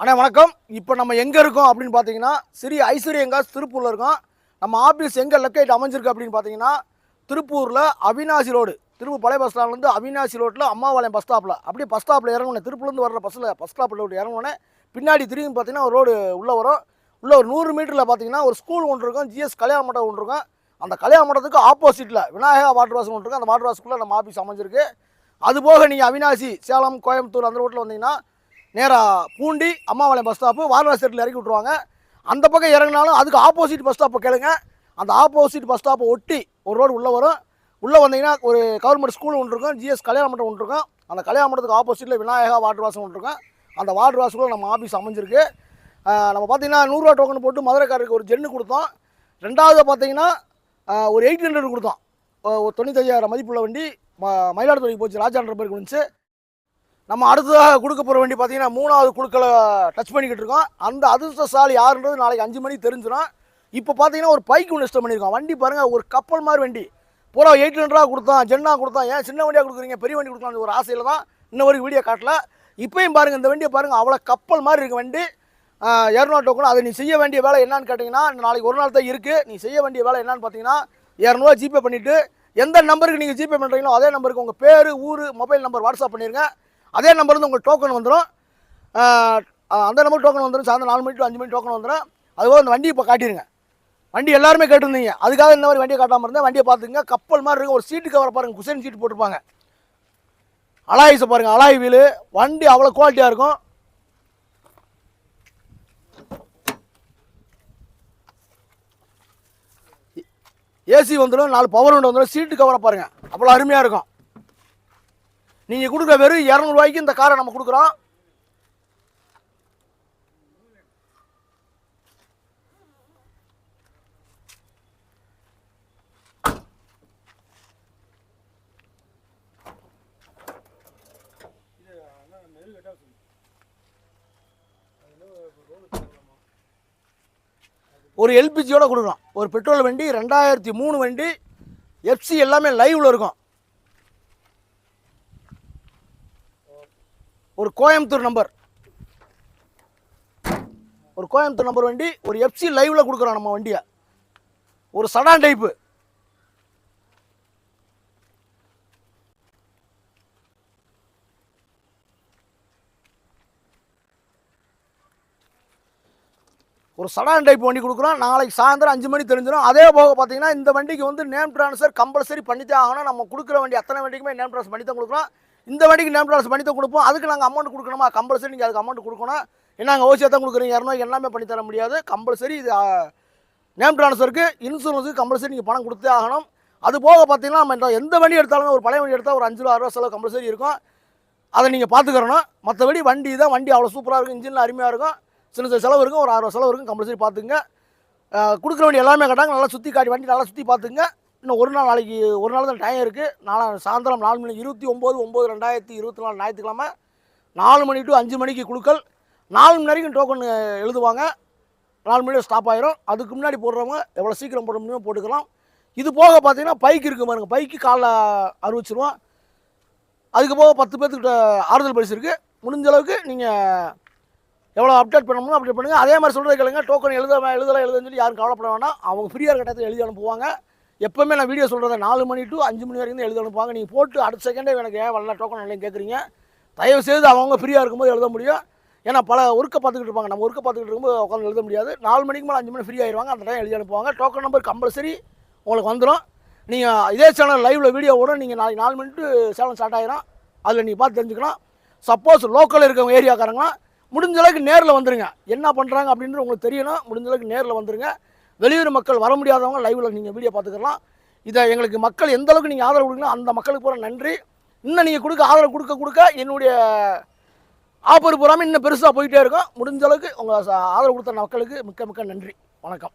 அண்ணா வணக்கம். இப்போ நம்ம எங்கே இருக்கோம் அப்படின்னு பார்த்தீங்கன்னா ஸ்ரீ ஐஸ்வர்யங்காஸ் திருப்பூரில் இருக்கோம். நம்ம ஆஃபீஸ் எங்கே லொக்கேட் அமைஞ்சிருக்கு அப்படின்னு பார்த்தீங்கன்னா திருப்பூரில் அவினாசி ரோடு. திருப்பூர் பழைய பஸ் ஸ்டாண்ட்லேருந்து அவினாசி ரோட்டில் அம்மாவாளையம் பஸ் ஸ்டாப்பில் அப்படியே பஸ் ஸ்டாப்பில் இறங்கணும் திருப்பூர்லேருந்து வர்ற பஸ்ஸில் பஸ் ஸ்டாப்பில் இறங்குனே பின்னாடி திரும்பி பார்த்தீங்கன்னா ஒரு ரோடு உள்ளே வரும். உள்ளே ஒரு நூறு மீட்டரில் பார்த்தீங்கன்னா ஒரு ஸ்கூல் ஒன்று இருக்கும் ஜிஎஸ் கல்யாண மண்டபம் ஒன்று இருக்கும். அந்த கல்யாண மண்டபத்துக்கு ஆப்போசிட்டில் விநாயகா வாட்டர் வாஷ் ஒன்று இருக்கும். அந்த வாட்டர் வாஷ்க்குள்ளே நம்ம ஆஃபீஸ் அமைஞ்சிருக்கு. அதுபோக நீங்கள் அவினாசி சேலம் கோயம்புத்தூர் அந்த ரோட்டில் வந்தீங்கன்னா நேராக பூண்டி அம்மாவாளையம் பஸ் ஸ்டாப்பு வாரணாசி செட்டில் இறக்கி விட்ருவாங்க அந்த பக்கம் இறங்கினாலும் அதுக்கு ஆப்போசிட் பஸ் ஸ்டாப்பை கேளுங்க. அந்த ஆப்போசிட் பஸ் ஸ்டாப்பை ஒட்டி ஒரு ரோடு உள்ளே வரும். உள்ளே வந்தீங்கன்னா ஒரு கவர்மெண்ட் ஸ்கூல் ஒன்று இருக்கும். ஜிஎஸ் கல்யாண மண்டபம் ஒன்று இருக்கும். அந்த கல்யாண மண்டபத்துக்கு ஆப்போசிட்டில் விநாயகா வாட்டர் வாஷ் ஒன்று இருக்கும். அந்த வாட்டர் வாஷ்க்குள்ள நம்ம ஆஃபீஸ் அமைஞ்சிருக்கு. நம்ம பார்த்தீங்கன்னா நூறுரூவா டோக்கன் போட்டு மதுரைக்காரருக்கு ஒரு ஜென்னு கொடுத்தோம். ரெண்டாவது பார்த்தீங்கன்னா ஒரு எயிட் ஹண்ட்ரட் கொடுத்தோம். ஒரு தொண்ணூத்தஞ்சாயிரம் மதிப்புள்ள வண்டி. ம- மயிலாடுதுறைக்கு போச்சு. ராஜான்ற பேருக்கு வந்துச்சு. நம்ம அடுத்ததாக கொடுக்க போகிற வண்டி பார்த்தீங்கன்னா மூணாவது குழுக்களை டச் பண்ணிக்கிட்டு இருக்கோம். அந்த அதிர்ஷ்டசாலி யாருன்றது நாளைக்கு அஞ்சு மணிக்கு தெரிஞ்சிடும். இப்போ பார்த்தீங்கன்னா ஒரு பைக் ஒன்று இஷ்டம் பண்ணியிருக்கோம். வண்டி பாருங்கள் ஒரு கப்பல் மாதிரி வண்டி. பூரா எயிட் ஹண்ட்ரடா கொடுத்தான் ஜென்னா கொடுத்தான். ஏன் சின்ன வண்டியாக கொடுக்குறீங்க? பெரிய வண்டி கொடுக்கலாம்னு ஒரு ஆசையில் தான் இன்ன வரைக்கும் வீடியோ காட்டல. இப்பயும் பாருங்கள் இந்த வண்டியை பாருங்கள் அவ்வளோ கப்பல் மாதிரி இருக்குது வண்டி. இரநூறு டோக்கன் அதை நீ செய்ய வேண்டிய வேலை என்னன்னு கேட்டிங்கன்னா நாளைக்கு ஒரு நாள் தான் இருக்குது நீ செய்ய வேண்டிய வேலை என்னன்னு பார்த்தீங்கன்னா இரநூறுவா ஜிபே பண்ணிவிட்டு எந்த நம்பருக்கு நீங்கள் ஜிபே பண்ணுறீங்களோ அதே நம்பருக்கு உங்கள் பேர் ஊர் மொபைல் நம்பர் வாட்ஸ்அப் பண்ணிடுங்க அதே நம்பர் வந்து உங்களுக்கு டோக்கன் வந்துடும் அந்த நம்பர் டோக்கன் வந்துடும் சாயந்தரம் நாலு மணி டு அஞ்சு மணி டோக்கன் வந்துடும் அதுபோல் அந்த வண்டி இப்போ காட்டிடுங்க வண்டி எல்லாருமே கேட்டிருந்தீங்க. அதுக்காக இந்த மாதிரி வண்டியை காட்டாமல் இருந்தால் வண்டியை பார்த்துங்க கப்பல் மாதிரி இருக்கும். ஒரு சீட்டு கவரை பாருங்கள் குசைன் சீட்டு போட்டிருப்பாங்க. அலாயிஸை பாருங்கள் அலாய் வீலு வண்டி அவ்வளோ குவாலிட்டியாக இருக்கும். ஏசி வந்துடும் நாலு பவர் விண்டோ வந்துடும் சீட்டு கவரை பாருங்கள் அவ்வளோ அருமையாக இருக்கும். நீங்கள் கொடுக்குற வெறும் இரநூறுவாய்க்கு இந்த காரை நம்ம கொடுக்குறோம். ஒரு எல்பிஜியோட கொடுக்குறோம். ஒரு பெட்ரோல் வண்டி ரெண்டாயிரத்தி மூணு வண்டி எஃப்சி எல்லாமே லைவ்ல இருக்கும். ஒரு கோயம்புத்தூர் நம்பர் ஒரு கோயம்புத்தூர் நம்பர் வண்டி ஒரு எஃப்சி லைவ்ல கொடுக்குறோம் நம்ம வண்டியை. ஒரு சடான் டைப்பு ஒரு சடான் டைப் வண்டி கொடுக்குறோம். நாளைக்கு சாயந்தரம் அஞ்சு மணி தெரிஞ்சிடும். அதே போக பார்த்தீங்கன்னா இந்த வண்டிக்கு வந்து நேம் ட்ரான்ஸ்ஃபர் கம்பல்சரி பண்ணித்தான் ஆகணும். நம்ம கொடுக்குற வண்டி அத்தனை வண்டிக்குமே நேம் ட்ரான்ஸ்ஃபர் பண்ணி தான் கொடுக்குறோம். இந்த வண்டிக்கு நேம் ட்ரான்ஸ்ஃபர் பண்ணி தான் கொடுப்போம். அதுக்கு நாங்கள் அமௌண்ட் கொடுக்கணுமா? கம்பல்சரி நீங்கள் அதுக்கு அமௌண்ட் கொடுக்கணும். ஏன்னா நாங்கள் ஓசியாக தான் கொடுக்குறீங்க? இரநூறு எல்லாமே பண்ணி தர முடியாது. கம்பல்சரி இது நேம் ட்ரான்ஸ்ஃபருக்கு இன்சூரன்ஸுக்கு கம்பல்சரி நீங்கள் பணம் கொடுத்தே ஆகணும். அது போக பார்த்தீங்கன்னா நம்ம எந்த வண்டி எடுத்தாலும் ஒரு பழைய வண்டி எடுத்தால் ஒரு அஞ்சு ரூபா ஆறு ரூபா செலவு கம்பல்சரி இருக்கும். அதை நீங்கள் பார்த்துக்கிறணும் மற்றபடி வண்டி தான் வண்டி அவ்வளோ சூப்பராக இருக்கும். இன்ஜினில் அருமையாக இருக்கும். சின்ன சின்ன செலவு இருக்கும். ஒரு ஆறு ரூபா செலவு இருக்கும். கம்பல்சரி பார்த்துங்க கொடுக்குற வண்டி எல்லாமே கேட்டாங்க. நல்லா சுற்றி காட்டி வண்டி நல்லா சுற்றி பார்த்துங்க இன்னும் ஒரு நாள் நாளைக்கு ஒரு நாள் தான் டைம் இருக்குது நாளை சாயந்தரம் நாலு மணி இருபத்தி ஒம்பது ஒம்பது ரெண்டாயிரத்தி இருபத்தி நாலு ஞாயிற்றுக்கிழமை நாலு மணி டு அஞ்சு மணிக்கு குழுக்கள். நாலு மணி வரைக்கும் டோக்கன் எழுதுவாங்க. நாலு மணி ஸ்டாப் ஆயிரும். அதுக்கு முன்னாடி போடுறவங்க எவ்வளோ சீக்கிரம் போட முடியுமோ போட்டுக்கலாம். இது போக பார்த்தீங்கன்னா பைக் இருக்குது பாருங்க. பைக்கு காலைல அறிவிச்சிருவோம். அதுக்கு போக பத்து பேர்த்துக்கிட்ட ஆறுதல் பரிசு இருக்குது முடிஞ்ச அளவுக்கு நீங்கள் எவ்வளோ அப்டேட் பண்ணணுமோ அப்டேட் பண்ணுங்கள் அதே மாதிரி சொல்கிறது கேளுங்க. டோக்கன் எழுத எழுதலாம் எழுதுன்னு சொல்லி யாரும் கவலைப்பட வேண்டாம் அவங்க ஃப்ரீயாக கட்டத்தில் எழுதி அனுப்புவாங்க. எப்போவுமே நான் வீடியோ சொல்கிறத நாலு மணி டு அஞ்சு மணி வரைக்கும் எழுத அனுப்புவாங்க நீங்கள் போட்டு அடுத்த செகண்டே எனக்கு ஏன் வரல டோக்கன் இல்லைன்னு கேட்குறீங்க தயவு செய்து அவங்க ஃப்ரீயாக இருக்கும்போது எழுத முடியும். ஏன்னா பல ஒர்க்கை பார்த்துக்கிட்டு இருப்பாங்க. நம்ம ஒர்க்கை பார்த்துக்கிட்டு இருக்கும்போது உட்காந்து எழுத முடியாது. நாலு மணிக்கு மேலே அஞ்சு மணி ஃப்ரீ ஆயிடுவாங்க அந்த டைம் எழுதி அனுப்புவாங்க. டோக்கன் நம்பர் கம்பல்சரி உங்களுக்கு வந்துடும் நீங்கள் இதே சேனல் லைவில் வீடியோவோட நீங்கள் நாளைக்கு நாலு மணி டு சேனல் ஸ்டார்ட் ஆகிடும் அதில் நீங்கள் பார்த்து தெரிஞ்சுக்கலாம். சப்போஸ் லோக்கலில் இருக்கவங்க ஏரியாக்காரங்களாம் முடிஞ்ச அளவுக்கு நேரில் வந்துருங்க. என்ன பண்ணுறாங்க அப்படின்றது உங்களுக்கு தெரியணும். முடிஞ்ச அளவுக்கு நேரில் வந்துருங்க. வெளியூர் மக்கள் வர முடியாதவங்க லைவில் நீங்கள் வீடியோ பார்த்துக்கலாம். இதை எங்களுக்கு மக்கள் எந்த அளவுக்கு நீங்கள் ஆதரவு கொடுக்கலாம் அந்த மக்களுக்கு பூரா நன்றி. இன்னும் நீங்கள் கொடுக்க ஆதரவு கொடுக்க கொடுக்க என்னுடைய ஆப்பர் பூராமல் இன்னும் பெருசாக போயிட்டே இருக்கும். முடிஞ்ச அளவுக்கு உங்கள் ஆதரவு கொடுத்த மக்களுக்கு மிக்க மிக்க நன்றி. வணக்கம்.